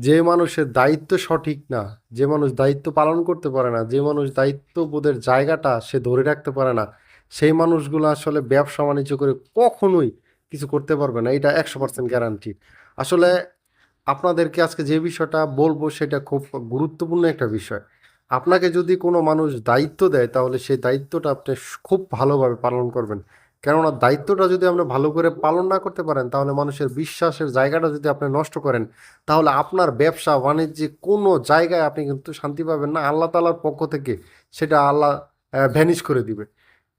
যে মানুষের দায়িত্ব সঠিক না, যে মানুষ দায়িত্ব পালন করতে পারে না, যে মানুষ দায়িত্ববোধের জায়গাটা সে ধরে রাখতে পারে না, সেই মানুষগুলো আসলে ব্যবসা বাণিজ্য করে কখনোই কিছু করতে পারবে না, এটা একশো পার্সেন্ট গ্যারান্টি আসলে আপনাদেরকে আজকে যে বিষয়টা বলব সেটা খুব গুরুত্বপূর্ণ একটা বিষয়। আপনাকে যদি কোনো মানুষ দায়িত্ব দেয় তাহলে সেই দায়িত্বটা আপনি খুব ভালোভাবে পালন করবেন। কেননা দায়িত্বটা যদি আপনি ভালো করে পালন না করতে পারেন, তাহলে মানুষের বিশ্বাসের জায়গাটা যদি আপনি নষ্ট করেন, তাহলে আপনার ব্যবসা, বাণিজ্যে কোনো জায়গায় আপনি কিন্তু শান্তি পাবেন না। আল্লাহ তালার পক্ষ থেকে সেটা আল্লাহ ভ্যানিশ করে দিবে।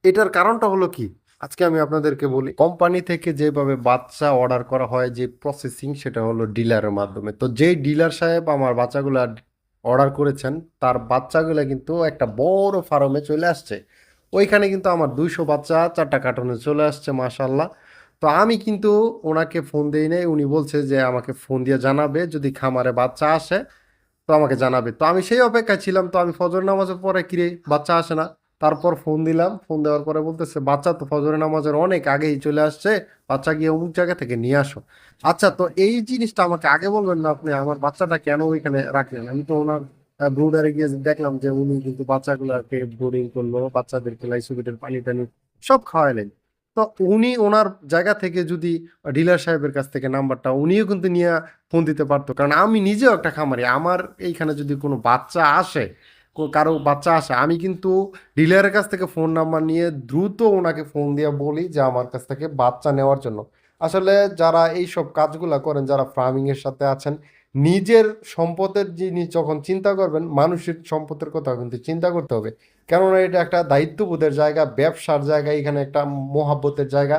এটার কারণটা হলো কি? আজকে আমি আপনাদেরকে বলি কোম্পানি থেকে যেভাবে বাচ্চা অর্ডার করা হয়, যে প্রসেসিং সেটা হলো ডিলারের মাধ্যমে। তো যেই ডিলার সাহেব আমার বাচ্চাগুলো অর্ডার করেছেন, তার বাচ্চাগুলো কিন্তু একটা বড় ফার্মে চলে আসছে। ওইখানে কিন্তু আমার দুইশো বাচ্চা, চারটা কার্টুনে চলে আসছে মাশাল্লাহ তো আমি কিন্তু ওনাকে ফোন দিই নাই, উনি বলছে যে আমাকে ফোন দিয়ে জানাবে, যদি খামারে বাচ্চা আসে, তো আমাকে জানাবে। তো আমি সেই অপেক্ষায় ছিলাম, তো আমি ফজর নামাজের পরে কিরে বাচ্চা আসে না? তারপর ফোন দিলাম ফোন দেওয়ার পরে বলতেছে, বাচ্চা তো ফজরের নামাজের অনেক আগেই চলে আসছে, বাচ্চা গিয়ে অমুক জায়গা থেকে নিয়ে আসো। আচ্ছা তো এই জিনিসটা আমাকে আগে বলবেন না আপনি, আমার বাচ্চাটা কেন ওইখানে রাখলেন? আমি তো ওনার ব্রুডারে গিয়ে দেখলাম যে উনি কিন্তু বাচ্চাগুলোকে ব্রুডিং করল, বাচ্চাদেরকে লাইসোবিটের পানি টানি সব খাওয়াইলেন। তো উনি ওনার জায়গা থেকে যদি ডিলার সাহেবের কাছ থেকে নাম্বারটা উনিও কিন্তু নিয়ে ফোন দিতে পারতো। কারণ আমি নিজেও একটা খামারি, আমার এইখানে যদি কোনো বাচ্চা আসে কারও বাচ্চা আসে, আমি কিন্তু ডিলারের কাছ থেকে ফোন নাম্বার নিয়ে দ্রুত ওনাকে ফোন দিয়ে বলি যে আমার কাছ থেকে বাচ্চা নেওয়ার জন্য। আসলে যারা এই সব কাজগুলা করেন, যারা ফার্মিংয়ের সাথে আছেন নিজের সম্পদের জিনিস যখন চিন্তা করবেন, মানুষের সম্পদের কথা কিন্তু চিন্তা করতে হবে। কেননা এটা একটা দায়িত্ববোধের জায়গা, ব্যবসার জায়গা, এখানে একটা মহাব্বতের জায়গা।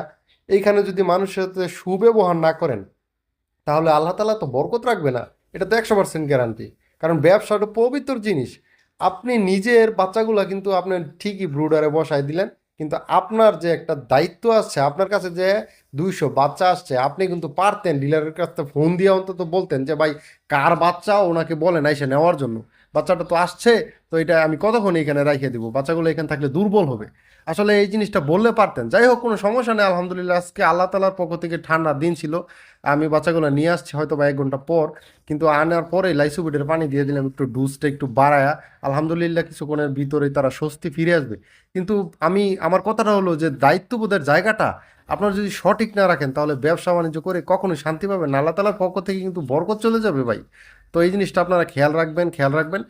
এইখানে যদি মানুষের সাথে সুব্যবহার না করেন, তাহলে আল্লাহ তালা তো বরকত রাখবে না। এটা তো একশো পার্সেন্ট গ্যারান্টি কারণ ব্যবসাটা পবিত্র জিনিস। আপনি নিজের বাচ্চাগুলো কিন্তু আপনি ঠিকই ব্রুডারে বসাই দিলেন, কিন্তু আপনার যে একটা দায়িত্ব আছে, আপনার কাছে যে দুইশো বাচ্চা আসছে, আপনি কিন্তু পারতেন ডিলারের কাছ থেকে ফোন দিয়ে অন্তত বলতেন যে, ভাই, কার বাচ্চা? ওনাকে বলেন এসে নেওয়ার জন্য। বাচ্চাটা তো আসছে, তো এটা আমি কতক্ষণ এখানে রাখিয়ে দিব? বাচ্চাগুলো এখানে থাকলে দুর্বল হবে। আসলে এই জিনিসটা বললে পারতেন। যাই হোক, কোনো সমস্যা নেই, আলহামদুলিল্লাহ। আজকে আল্লাহ তালার পক্ষ থেকে ঠান্ডা দিন ছিল। আমি বাচ্চাগুলো নিয়ে আসছি, হয়তো বা এক ঘণ্টা পর। কিন্তু আনার পরে লাইসুবিটের পানি দিয়ে দিলাম, একটু ডুজটা একটু বাড়ায়া। আলহামদুলিল্লাহ কিছুক্ষণের ভিতরে তারা স্বস্তি ফিরে আসবে। কিন্তু আমি, আমার কথাটা হলো যে, দায়িত্ববোধের জায়গাটা আপনারা যদি সঠিক না রাখেন, তাহলে ব্যবসা বাণিজ্য করে কখনোই শান্তি পাবেন আল্লাহ তালার পক্ষ থেকে কিন্তু বরকত চলে যাবে ভাই। তো এই জিনিসটা আপনারা খেয়াল রাখবেন খেয়াল রাখবেন।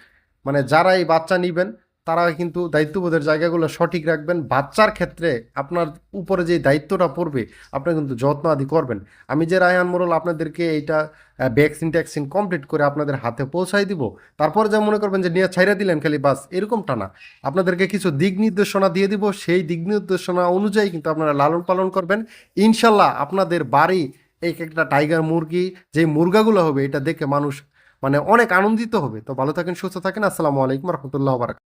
মানে যারা এই বাচ্চা নিবেন তারা কিন্তু দায়িত্ববোধের জায়গাগুলো সঠিক রাখবেন। বাচ্চার ক্ষেত্রে আপনার উপরে যে দায়িত্বটা পড়বে আপনারা কিন্তু যত্ন আদি করবেন। আমি যে রায়হান মোরল আপনাদেরকে এইটা ভ্যাকসিন ট্যাক্সিন কমপ্লিট করে আপনাদের হাতে পৌঁছাই দিব, তারপরে যা মনে করবেন যে নিয়ে ছাইরা দিলেন খালি বাস, এরকমটা না। আপনাদেরকে কিছু দিক নির্দেশনা দিয়ে দিব, সেই দিক নির্দেশনা অনুযায়ী কিন্তু আপনারা লালন পালন করবেন। ইনশাল্লাহ আপনাদের বাড়ি এক একটা টাইগার মুরগি যে মুরগাগুলো হবে, এটা দেখে মানুষ মানে অনেক আনন্দিত হবে। তো ভালো থাকেন, সুস্থ থাকেন। আসসালামু আলাইকুম, রহমতুল্লাহ